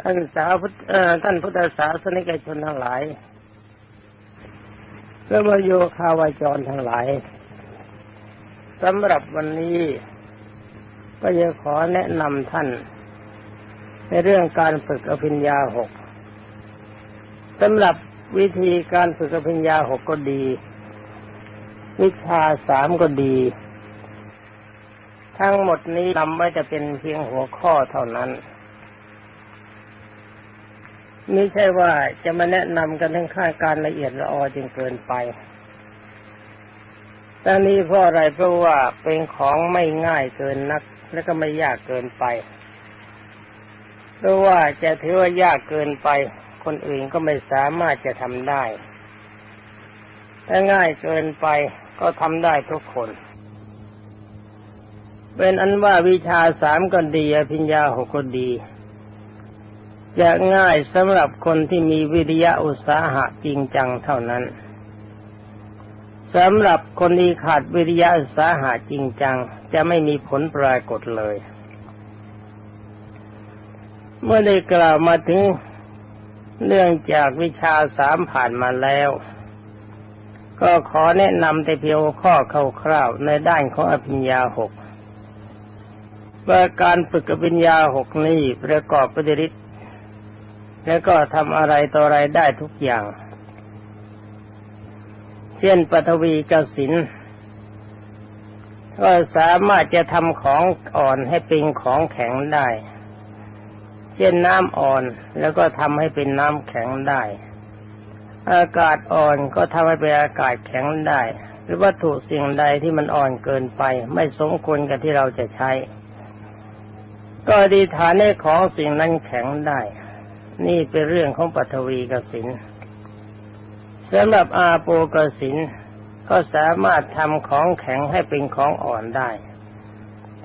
ท่านสาวพุทธเอ่อท่านพุทธศาสนิกชนทั้งหลายและมโยคาวาจรทั้งหลายสำหรับวันนี้ก็จะขอแนะนำท่าน ในเรื่องการฝึกอภิญญาหกสำหรับวิธีการฝึกอภิญญาหกก็ดี วิชาสามก็ดี ทั้งหมดนี้นำไว้จะเป็นเพียงหัวข้อเท่านั้น ไม่ใช่ว่าจะมาแนะนำกันทั้งค่าการละเอียดละออจนเกินไปแต่นี้เพราะอะไรเพราะว่าเป็นของไม่ง่ายเกินนัก และก็ไม่ยากเกินไป เพราะว่าจะถือว่ายากเกินไป คนอื่นก็ไม่สามารถจะทำได้ถ้าง่ายเกินไปก็ทำได้ทุกคนเป็นอันว่าวิชาสามก็ดีอภิญญาหกก็ดี จะง่ายสำหรับคนที่มีวิริยะอุตสาหะจริงจังเท่านั้นสำหรับคนที่ขาดวิริยะอุตสาหะจริงจัง จะไม่มีผลปรากฏเลย เมื่อได้กล่าวมาถึงเรื่องจากวิชาสามผ่านมาแล้ว ก็ขอแนะนำแต่เพียงข้อคร่าวๆในด้านของอภิญญาหกว่าการฝึกอภิญญาหกนี้ประกอบปฏิริษ แล้วก็ทำอะไรต่ออะไรได้ทุกอย่าง เช่นปฐวีกสินก็สามารถจะทำของอ่อนให้เป็นของแข็งได้ เช่นน้ำอ่อนแล้วก็ทำให้เป็นน้ำแข็งได้ อากาศอ่อนก็ทำให้เป็นอากาศแข็งได้ หรือวัตถุสิ่งใดที่มันอ่อนเกินไป ไม่สมควรกับที่เราจะใช้ ก็ดีฐานให้ของสิ่งนั้นแข็งได้ นี่เป็นเรื่องของปัทวีกสินสำหรับอาโปกสินก็สามารถทำของแข็งให้เป็นของอ่อนได้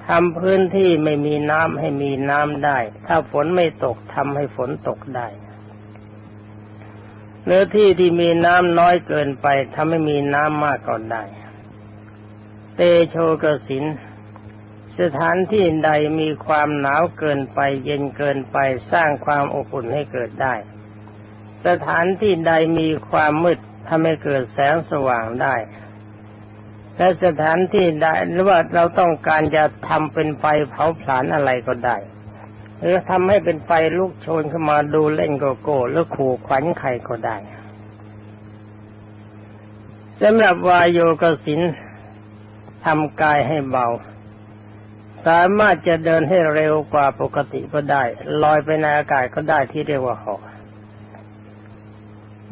ทำพื้นที่ไม่มีน้ำให้มีน้ำได้ ถ้าฝนไม่ตกทำให้ฝนตกได้เนื้อที่ที่มีน้ำน้อยเกินไปทำให้มีน้ำมากก่อนได้ เตโชกสิน สถานที่ใดมีความหนาวเกินไป เย็นเกินไปสร้างความอบอุ่นให้เกิดได้ สถานที่ใดมีความมืดทำให้เกิดแสงสว่างได้และสถานที่ใดหรือว่าเราต้องการจะทำเป็นไฟเผาผลาญอะไรก็ได้ หรือทำให้เป็นไฟลุกโชนขึ้นมาดูเล่นโกโก้หรือขู่ขวัญใครก็ได้สำหรับวายโยกสินทำกายให้เบา สามารถจะเดินให้เร็วกว่าปกติก็ได้ลอยไปในอากาศก็ได้ที่เรียกว่าหอก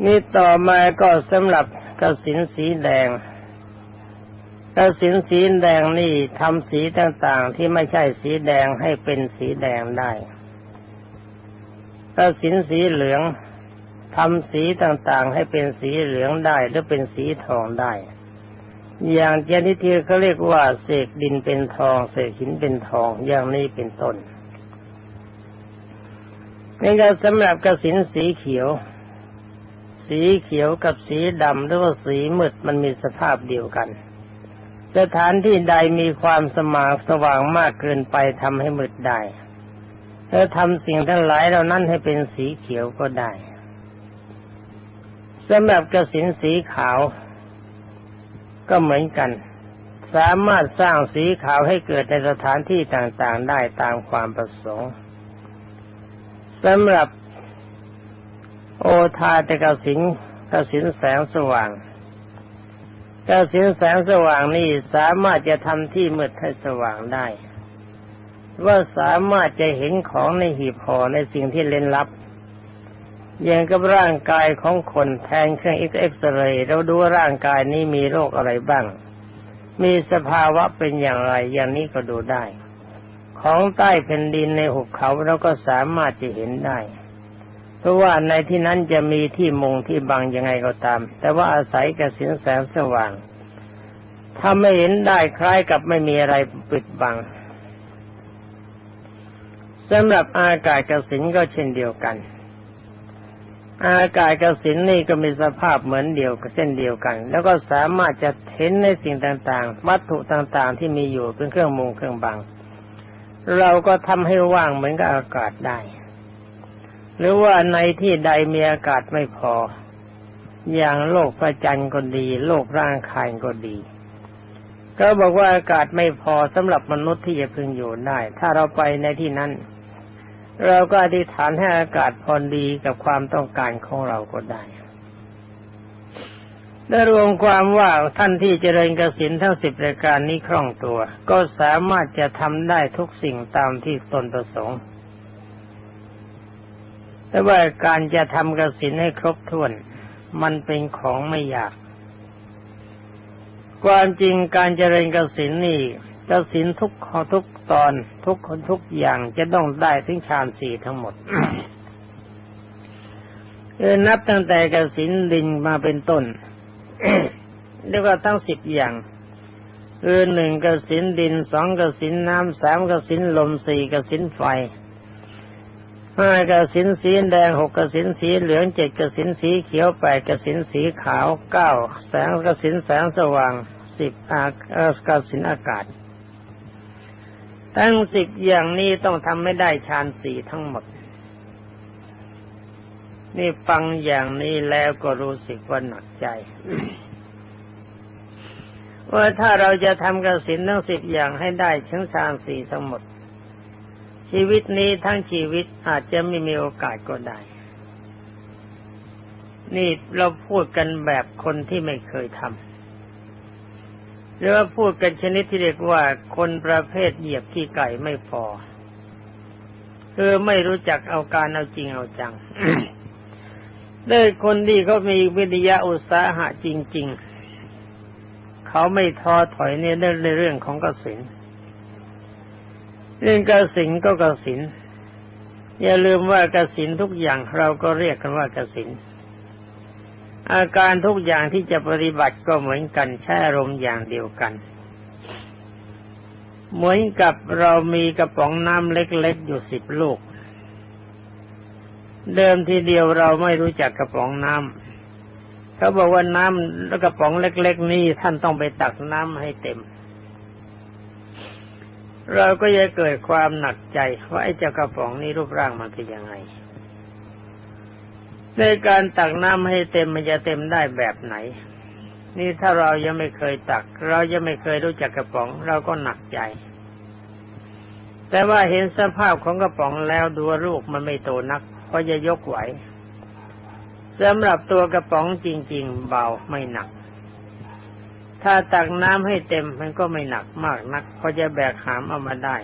นี่ต่อมาก็สำหรับกระสินสีแดงกระสินสีแดงนี่ทำสีต่างๆที่ไม่ใช่สีแดงให้เป็นสีแดงได้กระสินสีเหลืองทำสีต่างๆให้เป็นสีเหลืองได้หรือเป็นสีทองได้ อย่างเจนิทีเขาเรียกว่าเสกดินเป็นทองเสกหินเป็นทองอย่างนี้เป็นต้นนี่ก็สำหรับกระสินสีเขียว สีเขียวกับสีดำหรือว่าสีมืดมันมีสภาพเดียวกัน สถานที่ใดมีความสมางสว่างมากเกินไปทำให้มืดได้แล้วทำสิ่งทั้งหลายเหล่านั้นให้เป็นสีเขียวก็ได้สำหรับกระสินสีขาว ก็เหมือนกัน สามารถสร้างสีขาวให้เกิดในสถานที่ต่างๆได้ตามความประสงค์สำหรับโอทาตกสินกสินแสงสว่างกสินแสงสว่างนี่สามารถจะทำที่มืดให้สว่างได้ ว่าสามารถจะเห็นของในหีบห่อในสิ่งที่เล่นลับ อย่างกับร่างกายของคนแทนเครื่องเอ็กซเรย์เราดูร่างกายนี้มีโรคอะไรบ้าง มีสภาวะเป็นอย่างไร อย่างนี้ก็ดูได้ ของใต้แผ่นดินในหุบเขาเราก็สามารถจะเห็นได้ เพราะว่าในที่นั้นจะมีที่มุงที่บังยังไงก็ตาม แต่ว่าอาศัยกระสินแสงสว่าง ถ้าไม่เห็นได้คล้ายกับไม่มีอะไรปิดบังสำหรับอากาศกระสินก็เช่นเดียวกัน อากาศกับสินนี่ก็มีสภาพเหมือนเดียวกับเส้นเดียวกัน แล้วก็สามารถจะเห็นในสิ่งต่างๆ วัตถุต่างๆ ที่มีอยู่เป็นเครื่องมุงเครื่องบัง เราก็ทำให้ว่างเหมือนกับอากาศได้ หรือว่าในที่ใดมีอากาศไม่พอ อย่างโลกพระจันทร์ก็ดี โลกร่างกายก็ดี ก็บอกว่าอากาศไม่พอสำหรับมนุษย์ที่จะพึงอยู่ได้ ถ้าเราไปในที่นั้น เราก็อธิษฐานให้อากาศพอดีกับความต้องการของเราก็ได้ได้รวมความว่าท่านที่เจริญกสินทั้งสิบรายการนี้คล่องตัว ก็สามารถจะทำได้ทุกสิ่งตามที่ตนประสงค์ แต่ว่าการจะทำกสินให้ครบถ้วน มันเป็นของไม่ยาก ความจริงการเจริญกสินนี่ กสินทุกข้อทุกตอนทุกคนทุกอย่างจะต้องได้ถึงฌานสี่ทั้งหมดเออนับตั้งแต่กสินดินมาเป็นต้นเรียกว่าทั้งสิบอย่างคือหนึ่งกสินดินสองกสินน้ำสามกสินลมสี่กสินไฟห้ากสินสีแดงหกกสินสีเหลืองเจ็ดกสินสีเขียวแปดกสินสีขาวเก้าแสงกสินแสงสว่างสิบอากสินอากาศ ทั้งสิบอย่างนี้ต้องทำไม่ได้ฌานสี่ทั้งหมด นี่ฟังอย่างนี้แล้วก็รู้สึกว่าหนักใจ ว่าถ้าเราจะทำกสินทั้งสิบอย่างให้ได้ชั้นฌานสี่ทั้งหมด ชีวิตนี้ทั้งชีวิตอาจจะไม่มีโอกาสก็ได้ นี่เราพูดกันแบบคนที่ไม่เคยทำ หรือว่าพูดกันชนิดที่เรียกว่าคนประเภทเหยียบขี้ไก่ไม่พอคือไม่รู้จักเอาการเอาจริงเอาจังด้วยคนที่เขามีวิทยาอุตสาหะจริง ๆ เขาไม่ท้อถอยในในเรื่องของกสินเรื่องกสินก็กสินอย่าลืมว่ากสินทุกอย่างเราก็เรียกกันว่ากสิน อาการทุกอย่างที่จะปฏิบัติก็เหมือนกันใช้อารมณ์อย่างเดียวกัน เหมือนกับเรามีกระป๋องน้ำเล็กๆอยู่สิบลูก เดิมทีเดียวเราไม่รู้จักกระป๋องน้ำเขาบอกว่าน้ำแล้วกระป๋องเล็ก ๆ นี่ท่านต้องไปตักน้ำให้เต็ม เราก็จะเกิดความหนักใจว่าไอ้เจ้ากระป๋องนี้รูปร่างมันเป็นยังไง ในการตักน้ำให้เต็มมันจะเต็มได้แบบไหน นี่ถ้าเรายังไม่เคยตัก เรายังไม่เคยรู้จักกระป๋อง เราก็หนักใจ แต่ว่าเห็นสภาพของกระป๋องแล้วดูลูกมันไม่โตนักเพอจะยกไหวสำหรับตัวกระป๋องจริง ๆ เบาไม่หนัก ถ้าตักน้ำให้เต็มมันก็ไม่หนักมากนักพอจะแบกหามเอามาได้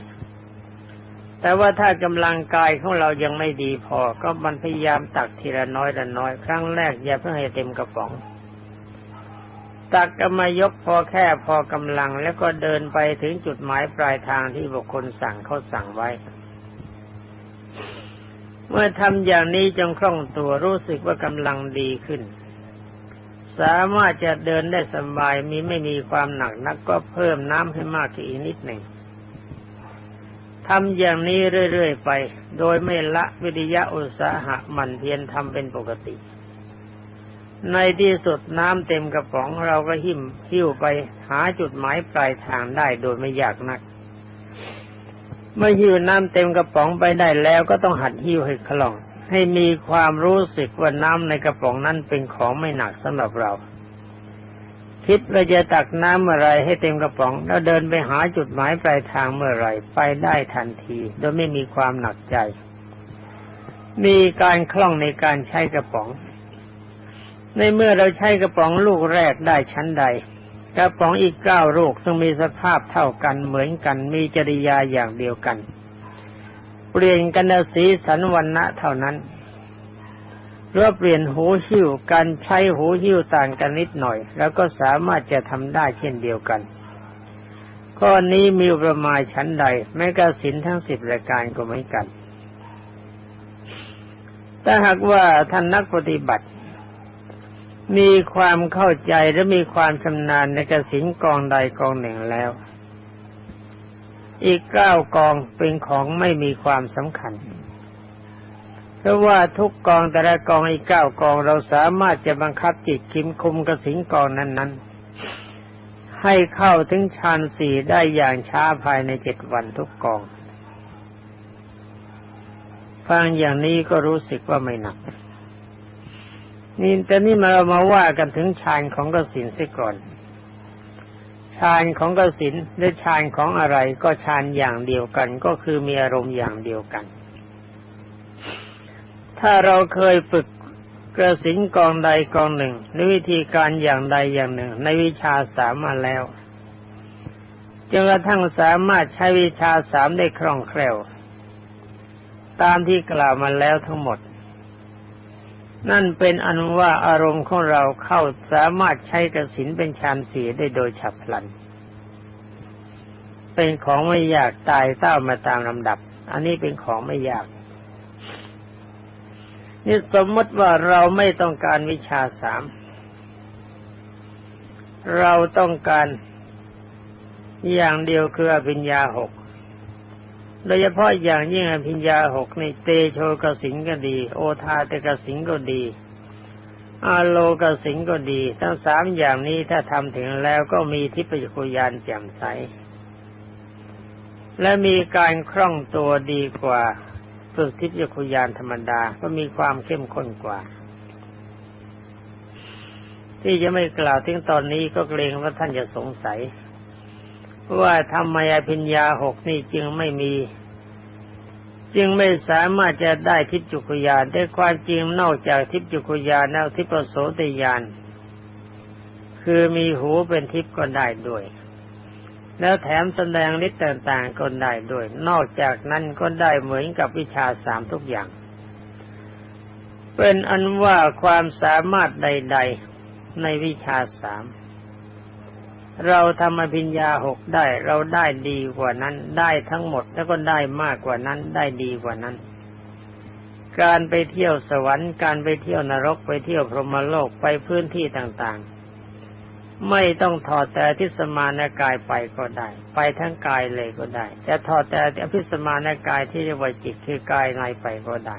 แต่ว่าถ้ากำลังกายของเรายังไม่ดีพอ ก็มันพยายามตักทีละน้อยละน้อย ครั้งแรกอย่าเพิ่งให้เต็มกระป๋อง ตักก็มายกพอแค่พอกำลัง แล้วก็เดินไปถึงจุดหมายปลายทางที่บุคคลสั่งเขาสั่งไว้ เมื่อทำอย่างนี้จงคล่องตัวรู้สึกว่ากำลังดีขึ้น สามารถจะเดินได้สบายมีไม่มีความหนักนักก็เพิ่มน้ำให้มากอีกนิดหนึ่ง ทำอย่างนี้เรื่อยๆไป โดยไม่ละวิทยาอุตสาหะมันเพียรทำเป็นปกติ ในที่สุดน้ำเต็มกระป๋องเราก็หิ้มหิ้วไปหาจุดหมายปลายทางได้โดยไม่ยากนัก เมื่อหิ้วน้ำเต็มกระป๋องไปได้แล้วก็ต้องหัดหิ้วให้คล่อง ให้มีความรู้สึกว่าน้ำในกระป๋องนั้นเป็นของไม่หนักสำหรับเรา คิดว่าจะตักน้ำเมื่อไรให้เต็มกระป๋อง แล้วเดินไปหาจุดหมายปลายทางเมื่อไรไปได้ทันที โดยไม่มีความหนักใจ มีการคล่องในการใช้กระป๋อง ในเมื่อเราใช้กระป๋องลูกแรกได้ชั้นใด กระป๋องอีกเก้าลูกซึ่งมีสภาพเท่ากันเหมือนกันมีจริยาอย่างเดียวกัน เปลี่ยนกันสีสันวันณะเท่านั้น หรือเปลี่ยนหูหิ้วการใช้หูหิ้วต่างกันนิดหน่อย แล้วก็สามารถจะทำได้เช่นเดียวกันข้อนี้มีประมาณชั้นใดแม้กระสินทั้งสิบรายการก็เหมือนกัน ถ้าหากว่าท่านนักปฏิบัติ มีความเข้าใจและมีความชำนาญในกระสินกองใดกองหนึ่งแล้ว อีกเก้ากองเป็นของไม่มีความสำคัญ เพราะว่าทุกกองแต่ละกองอีกเก้ากองเราสามารถจะบังคับจิตคิมคุมกระสินกองนั้น ๆ ให้เข้าถึงฌานสี่ได้อย่างช้าภายในเจ็ดวันทุกกอง ฟังอย่างนี้ก็รู้สึกว่าไม่หนัก นี่แต่นี่มาเรามาว่ากันถึงฌานของกสินเสียก่อนฌานของกสินหรือฌานของอะไรก็ฌานอย่างเดียวกันก็คือมีอารมณ์อย่างเดียวกัน ถ้าเราเคยฝึกกระสินกองใดกองหนึ่งหรือวิธีการอย่างใดอย่างหนึ่ง ในวิชาสามมาแล้วจนกระทั่งสามารถใช้วิชาสามได้คล่องแคล่ว ตามที่กล่าวมาแล้วทั้งหมด นั่นเป็นอนุว่าอารมณ์ของเราเข้าสามารถใช้กระสินเป็นฌานสีได้โดยฉับพลัน เป็นของไม่ยากตายเต้ามาตามลำดับ อันนี้เป็นของไม่ยาก นี่สมมติว่าเราไม่ต้องการวิชาสาม เราต้องการอย่างเดียวคืออภิญญาหก โดยเฉพาะอย่างยิ่งอภิญญาหกในเตโชกสิงก็ดี โอทาเตกสิงก็ดีอาโลกสิงก็ดี ทั้งสามอย่างนี้ถ้าทำถึงแล้วก็มีทิพยคุยานแจ่มใส และมีการคล่องตัวดีกว่า ฝึกทิพยคุยานธรรมดาก็มีความเข้มข้นกว่า ที่จะไม่กล่าวถึงตอนนี้ก็เกรงว่าท่านจะสงสัย ว่าทำไมอภิญญาหกนี่จึงไม่มี จึงไม่สามารถจะได้ทิพจุคุยานได้ความจริงนอกจากทิพจุคุยานแล้วทิพโสติยานคือมีหูเป็นทิพย์ก็ได้ด้วย แล้วแถมแสดงฤทธิ์ต่างๆก็ได้ด้วย นอกจากนั้นก็ได้เหมือนกับวิชาสามทุกอย่าง เป็นอันว่าความสามารถใด ๆ ในวิชาสามเราทำอภิญญาหกได้ เราได้ดีกว่านั้น ได้ทั้งหมดแล้วก็ได้มากกว่านั้น ได้ดีกว่านั้น การไปเที่ยวสวรรค์ การไปเที่ยวนรกไปเที่ยวพรหมโลกไปพื้นที่ต่างๆ ไม่ต้องถอดแต่ทิสมานกายไปก็ได้ ไปทั้งกายเลยก็ได้ จะถอดแต่อภิสมานกายที่เรียกว่าจิตคือกายในไปก็ได้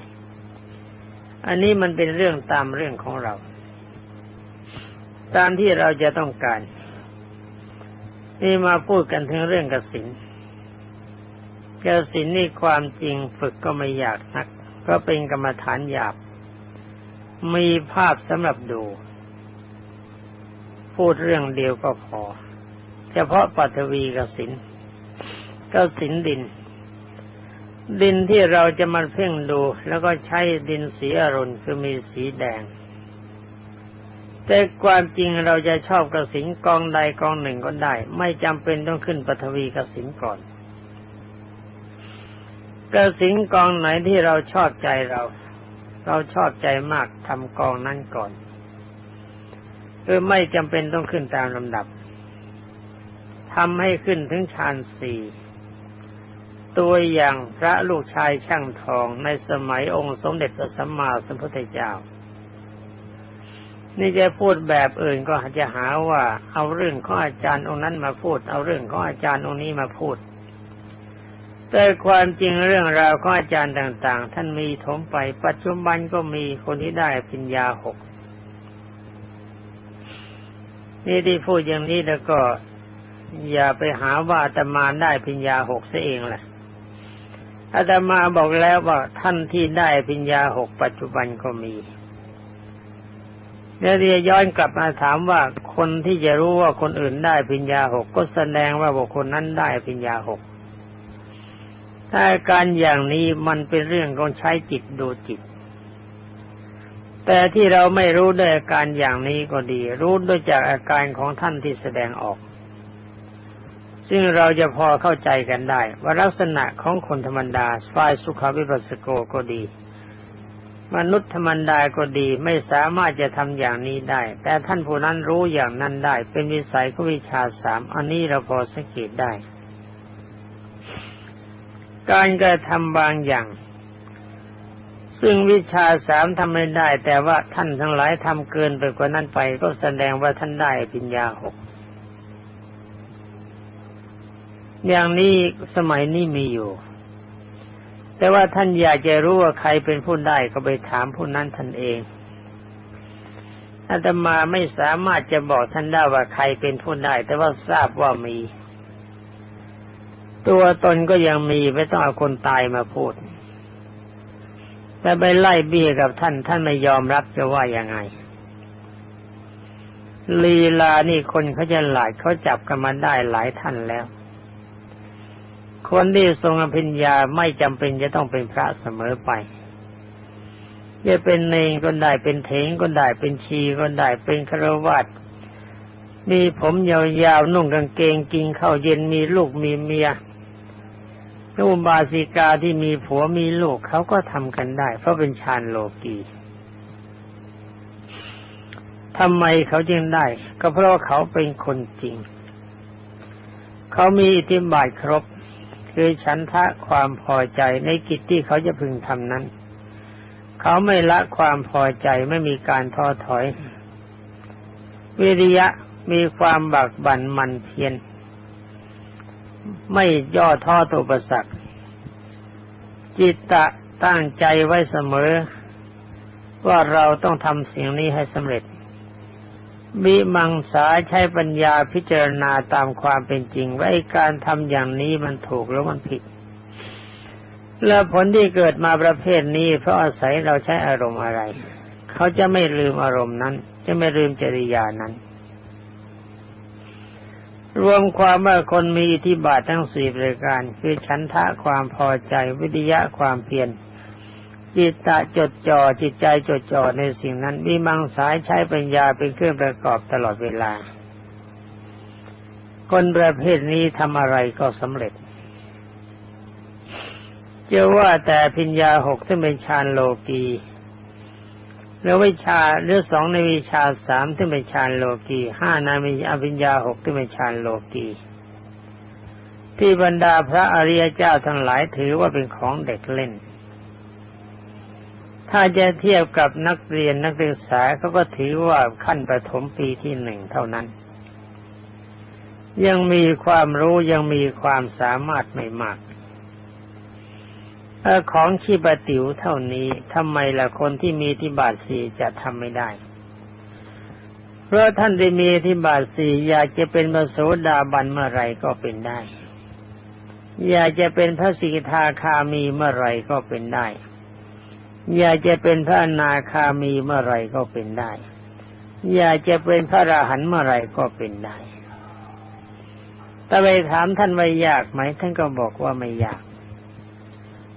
อันนี้มันเป็นเรื่องตามเรื่องของเรา ตามที่เราจะต้องการ นี่มาพูดกันถึงเรื่องกสินกสินนี่ความจริงฝึกก็ไม่ยากนัก ก็เป็นกรรมฐานหยาบ มีภาพสำหรับดู พูดเรื่องเดียวก็พอ เฉพาะปัทวีกสินกสินดิน ดินที่เราจะมาเพ่งดู แล้วก็ใช้ดินสีอรุณคือมีสีแดง แต่ความจริงเราจะชอบกสินกองใดกองหนึ่งก็ได้ ไม่จำเป็นต้องขึ้นปัทวีกสินก่อนกสินกองไหนที่เราชอบใจเรา เราชอบใจมากทำกองนั้นก่อน คือไม่จำเป็นต้องขึ้นตามลำดับทำให้ขึ้นถึงฌานสี่ตัวอย่างพระลูกชายช่างทองในสมัยองค์สมเด็จพระสัมมาสัมพุทธเจ้า นี่จะพูดแบบอื่นก็จะหาว่า เอาเรื่องของอาจารย์องค์นั้นมาพูด เอาเรื่องของอาจารย์องค์นี้มาพูด แต่ความจริงเรื่องราวของอาจารย์ต่าง ๆ ท่านมีถมไป ปัจจุบันก็มีคนที่ได้ปัญญาหก นี่ที่พูดอย่างนี้แล้วก็ อย่าไปหาว่าอาตมาได้ปัญญาหกซะเองแหละอาตมาบอกแล้วว่าท่านที่ได้ปัญญาหกปัจจุบันก็มีเนี่ยเรียย้อนกลับมาถามว่าคนที่จะรู้ว่าคนอื่นได้ปัญญาหกก็แสดงว่าบุคคลนั้นได้ปัญญาหกถ้าการอย่างนี้มันเป็นเรื่องของใช้จิตดูจิต แต่ที่เราไม่รู้ด้วยอาการอย่างนี้ก็ดี รู้ด้วยจากอาการของท่านที่แสดงออก ซึ่งเราจะพอเข้าใจกันได้ ว่าลักษณะของคนธรรมดาฝ่ายสุขวิปัสสโกก็ดี มนุษย์ธรรมดาก็ดีไม่สามารถจะทำอย่างนี้ได้ แต่ท่านผู้นั้นรู้อย่างนั้นได้ เป็นวิสัยของวิชาสามอันนี้เราพอสังเกตได้ การกระทำบางอย่าง ซึ่งวิชาสามทำไม่ได้ แต่ว่าท่านทั้งหลายทำเกินไปกว่านั้นไป ก็แสดงว่าท่านได้ปัญญาหกอย่างนี้สมัยนี้มีอยู่ แต่ว่าท่านอยากจะรู้ว่าใครเป็นผู้ได้ก็ไปถามผู้นั้นท่านเองอาตมาไม่สามารถจะบอกท่านได้ว่าใครเป็นผู้ได้ แต่ว่าทราบว่ามี ตัวตนก็ยังมีไม่ต้องเอาคนตายมาพูด แต่ไปไล่เบี้ยกับท่าน ท่านไม่ยอมรับจะว่ายังไง ลีลานี่คนเขาจะหลายเขาจับกันมาได้หลายท่านแล้ว คนที่ทรงอภิญญาไม่จำเป็นจะต้องเป็นพระเสมอไปจะเป็นเนงก็ได้เป็นเถงก็ได้เป็นชีก็ได้เป็นครวัตมีผมยาวๆนุ่งกางเกงกินข้าวเย็นมีลูกมีเมีย อุบาสิกาที่มีผัวมีลูกเขาก็ทำกันได้ เพราะเป็นฌานโลกีทำไมเขาจึงได้ ก็เพราะเขาเป็นคนจริง เขามีอิทธิบาทครบ คือฉันทะความพอใจในกิจที่เขาจะพึงทำนั้น เขาไม่ละความพอใจไม่มีการท้อถอย วิริยะมีความบักบั่นมันเพียร ไม่ย่อท้อต่อประสักจิตตะตั้งใจไว้เสมอ ว่าเราต้องทำสิ่งนี้ให้สำเร็จ มีมังสาใช้ปัญญาพิจารณาตามความเป็นจริง ว่าการทำอย่างนี้มันถูกหรือมันผิด และผลที่เกิดมาประเภทนี้ เพราะอาศัยเราใช้อารมณ์อะไร เขาจะไม่ลืมอารมณ์นั้น จะไม่ลืมจริยานั้น รวมความว่าคนมีอิทธิบาททั้งสี่ประการ คือฉันทะความพอใจวิทยะความเพียรจิตตะจดจ่อจิตใจจดจ่อในสิ่งนั้นมีมังสายใช้ปัญญาเป็นเครื่องประกอบตลอดเวลา คนประเภทนี้ทำอะไรก็สำเร็จจะว่าแต่พิญญาหกที่เป็นฌานโลกี หรือวิชาหรือสองในวิชาสามที่เป็นฌานโลกีห้าในวิอภิญญาหกที่เป็นฌานโลกีที่บรรดาพระอริยเจ้าทั้งหลายถือว่าเป็นของเด็กเล่น ถ้าจะเทียบกับนักเรียนนักศึกษาเขาก็ถือว่าขั้นประถมปีที่หนึ่งเท่านั้น ยังมีความรู้ยังมีความสามารถไม่มาก ของขี้ปติ๋วเท่านี้ทำไมล่ะคนที่มีที่บาทสีจะทำไม่ได้ เพราะท่านได้มีที่บาทสีอยากจะเป็นพระโสดาบันเมื่อไรก็เป็นได้ อยากจะเป็นพระสิกทาคามีเมื่อไรก็เป็นได้ อยากจะเป็นพระนาคามีเมื่อไรก็เป็นได้ อยากจะเป็นพระอรหันเมื่อไรก็เป็นได้แต่ไปถามท่านว่ายากไหมท่านก็บอกว่าไม่ยาก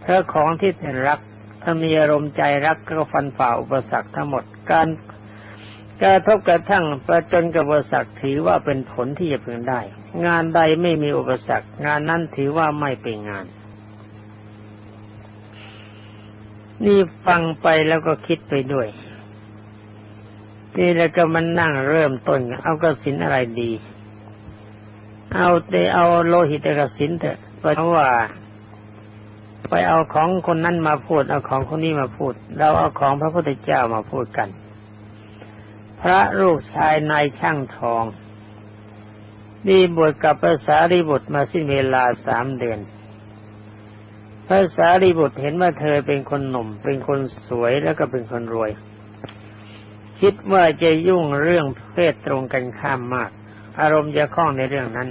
เพราะของที่ท่านรักถ้ามีอารมณ์ใจรักก็ฟันฝ่าอุปสรรคทั้งหมดการกระทบกระทั่งประจนกับอุปสรรคถือว่าเป็นผลที่จะพึงได้ งานใดไม่มีอุปสรรค งานนั้นถือว่าไม่เป็นงาน นี่ฟังไปแล้วก็คิดไปด้วยนี่แล้วก็มันนั่งเริ่มต้น เอากระสินอะไรดี เอาเตเอาโลหิตกระสินเถอะเพราะว่า ไปเอาของคนนั้นมาพูด เอาของคนนี้มาพูด เราเอาของพระพุทธเจ้ามาพูดกัน พระลูกชายนายช่างทองดีบวชกับภาษารีบุตรมาสิ้นเวลาสามเดือนภาษารีบุตรเห็นว่าเธอเป็นคนหนุ่ม เป็นคนสวยแล้วก็เป็นคนรวย คิดว่าจะยุ่งเรื่องเพศตรงกันข้ามมาก อารมณ์จะคล้องในเรื่องนั้น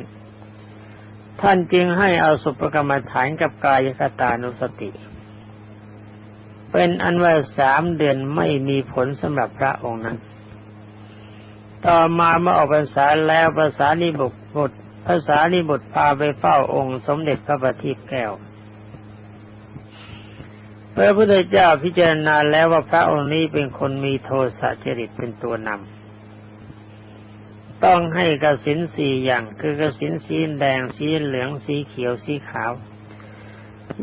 ท่านจึงให้เอาสุปกรรมฐานกับกายคตานุสติ เป็นอันว่าสามเดือนไม่มีผลสำหรับพระองค์นั้น ต่อมาเมื่อออกพรรษาแล้วภาษานิบุตรบุตรภาษานิบุตรพาไปเฝ้าองค์ สมเด็จพระบัณฑิตแก้วพระพุทธเจ้าพิจารณาแล้วว่าพระองค์นี้เป็นคนมีโทสะจริตเป็นตัวนำ ต้องให้กสินสี่อย่างคือกสินสีแดงสีเหลืองสีเขียวสีขาว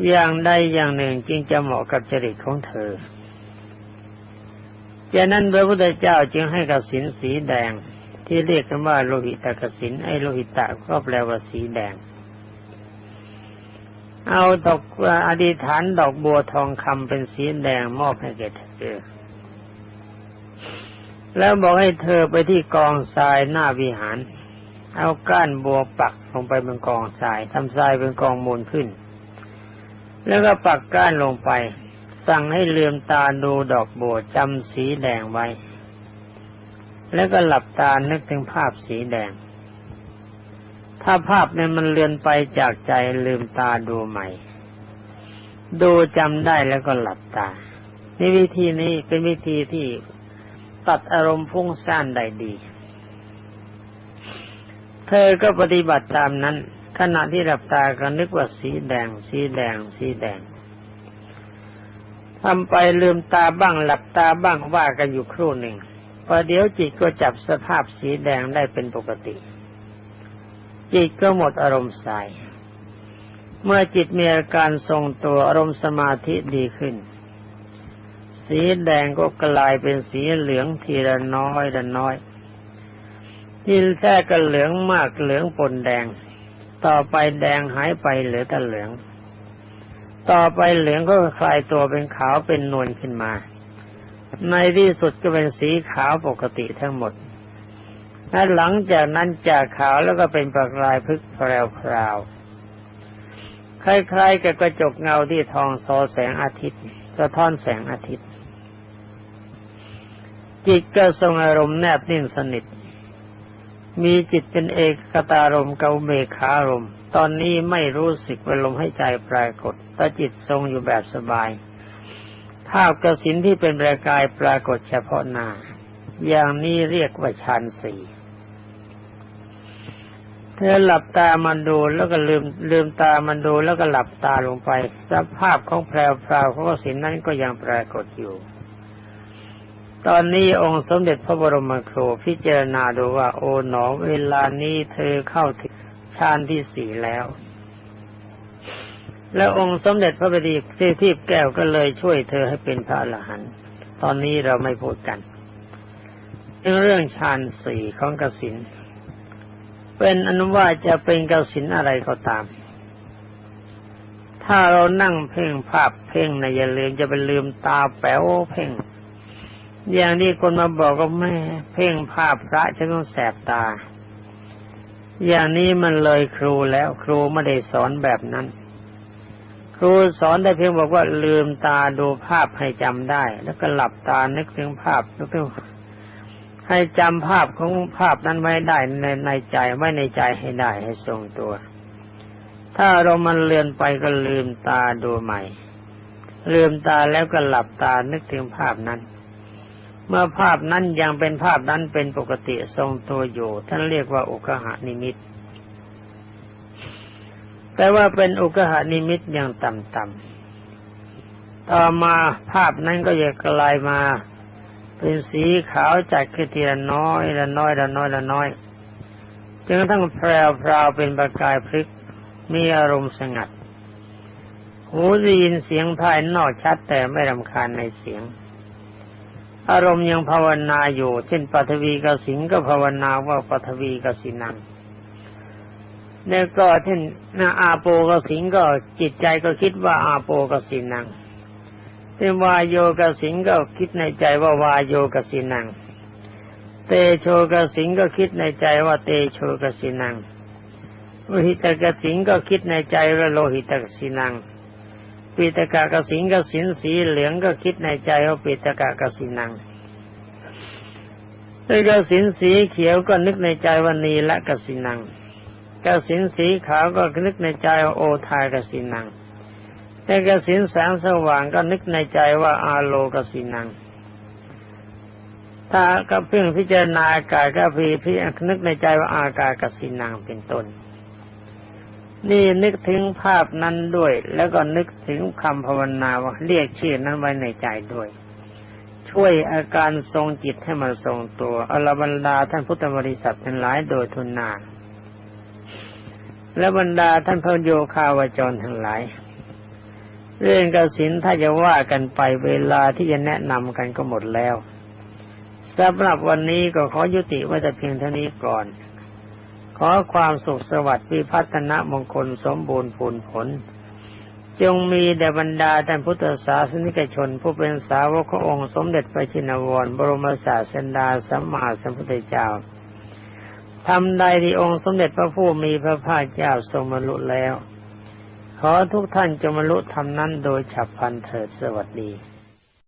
อย่างใดอย่างหนึ่งจึงจะเหมาะกับจริตของเธอจากนั้นพระพุทธเจ้าจึงให้กสินสีแดง ที่เรียกกันว่าโลหิตกสินไอโลหิตะก็แปลว่าสีแดง เอาดอกอธิษฐานดอกบัวทองคำเป็นสีแดงมอบให้แก่เธอ แล้วบอกให้เธอไปที่กองทรายหน้าวิหาร เอาก้านบัวปักลงไปบนกองทรายทำทรายเป็นกองมูลขึ้น แล้วก็ปักก้านลงไป สั่งให้เลืมตาดูดอกบัวจำสีแดงไว้ แล้วก็หลับตานึกถึงภาพสีแดง ถ้าภาพเนี่ยมันเลือนไปจากใจลืมตาดูใหม่ ดูจำได้แล้วก็หลับตานี่วิธีนี้เป็นวิธีที่ ตัดอารมณ์พุ่งซ่านได้ดี เธอก็ปฏิบัติตามนั้น ขณะที่หลับตาก็นึกว่าสีแดง สีแดง สีแดงทำไปลืมตาบ้างหลับตาบ้างว่ากันอยู่ครู่หนึ่งพอเดี๋ยวจิตก็จับสภาพสีแดงได้เป็นปกติ จิตก็หมดอารมณ์สาย เมื่อจิตมีอาการทรงตัวอารมณ์สมาธิดีขึ้น สีแดงก็กลายเป็นสีเหลืองทีละน้อยละน้อย ที่แท้ก็เหลืองมากเหลืองปนแดง ต่อไปแดงหายไปเหลือแต่เหลือง ต่อไปเหลืองก็คลายตัวเป็นขาวเป็นนวลขึ้นมา ในที่สุดก็เป็นสีขาวปกติทั้งหมดและหลังจากนั้นจากขาวแล้วก็เป็นประกายพึกแพรวๆคล้ายๆกับกระจกเงาที่ทองโซแสงอาทิตย์สะท้อนแสงอาทิตย์ จิตก็ทรงอารมณ์แนบนิ่งสนิท มีจิตเป็นเอกกตารมเกาเมฆารมตอนนี้ไม่รู้สึกว่าลมให้ใจปรากฏแต่จิตทรงอยู่แบบสบายภาพกสินที่เป็นประกายปรากฏเฉพาะหน้า อย่างนี้เรียกว่าฌานสี่เธอหลับตามันดูแล้วก็ลืมลืมตามันดูแล้วก็หลับตาลงไปสภาพของแพรวพราวของกสินนั้นก็ยังปรากฏอยู่ ตอนนี้องค์สมเด็จพระบรมครูพิจารณาดูว่าโอ๋หนอเวลานี้เธอเข้าถึงฌานที่สี่แล้ว แล้วองค์สมเด็จพระบดีเททีพแก้วก็เลยช่วยเธอให้เป็นพระอรหันต์ตอนนี้เราไม่พูดกันเรื่องฌานสี่ของกสินเป็นอนุว่าจะเป็นกสินอะไรก็ตาม ถ้าเรานั่งเพ่งภาพเพ่งนะอย่าลืมจะไปลืมตาแป๋วเพ่ง อย่างนี้คนมาบอกก็แม่ เพ่งภาพพระจะต้องแสบตา อย่างนี้มันเลยครูแล้วครูไม่ได้สอนแบบนั้น ครูสอนได้เพียงบอกว่าลืมตาดูภาพให้จำได้ แล้วก็หลับตานึกถึงภาพนึกถึงให้จำภาพของภาพนั้นไว้ได้ในในใจไว้ในใจให้ได้ให้ทรงตัว ถ้าเรามันเลือนไปก็ลืมตาดูใหม่ ลืมตาแล้วก็หลับตานึกถึงภาพนั้น เมื่อภาพนั้นยังเป็นภาพนั้นเป็นปกติทรงตัวอยู่ ท่านเรียกว่าอุกหานิมิต แต่ว่าเป็นอุกหานิมิตอย่างต่ำๆต่อมาภาพนั้นก็จะกลายมา เป็นสีขาวจัดขึ้นทีละน้อยละน้อยละน้อยละน้อยจนกระทั่งแพรวพราวเป็นประกายพลิกมีอารมณ์สงัด หูได้ยินเสียงภายนอกชัดแต่ไม่รำคาญในเสียง อารมณ์ยังภาวนาอยู่ เช่นปัทวีกสิงก็ภาวนาว่าปัทวีกสินังแล้วก็ท่นนาอาโปกสิงก็จิตใจก็คิดว่าอาโปกสินังเป็นวายโยกสิงก็คิดในใจว่าวายโยกสินัง เตโชกสิงก็คิดในใจว่าเตโชกสินังโลหิตกสิงก็คิดในใจว่าโลหิตกสินัง ปิตกะกสิงกสินสีเหลืองก็คิดในใจว่าปิตกะกสินังแล้วกสินสีเขียวก็นึกในใจว่านีละกสินังกสินสีขาวก็นึกในใจว่าโอทายกสินังแต่กสินแสงสว่างก็นึกในใจว่าอาโลกสินังถ้าก็เพิ่งพิจารณาอากาศก็พีพินึกในใจว่าอากาศกสินังเป็นต้น นี่นึกถึงภาพนั้นด้วย แล้วก็นึกถึงคำภาวนาว่าเรียกชื่อนั้นไว้ในใจด้วย ช่วยอาการทรงจิตให้มันทรงตัวอรบรรดาท่านพุทธบริษัททั้งหลายโดยทุนนา และบรรดาท่านพระโยคาวจรทั้งหลาย เรื่องกสินถ้าจะว่ากันไปเวลาที่จะแนะนำกันก็หมดแล้วสำหรับวันนี้ก็ขอยุติไว้แต่เพียงเท่านี้ก่อน ขอความสุขสวัสดิ์วิพัฒนมงคลสมบูรณ์ผลผล จงมีแด่บรรดาท่านพุทธศาสนิกชน ผู้เป็นสาวกขององค์สมเด็จพระชินวร บรมศาสดาสัมมาสัมพุทธเจ้าทำใดที่องค์สมเด็จพระผู้มีพระภาคเจ้าทรงบรรลุแล้ว ขอทุกท่านจงบรรลุทำนั้นโดยฉับพลันเถิดสวัสดี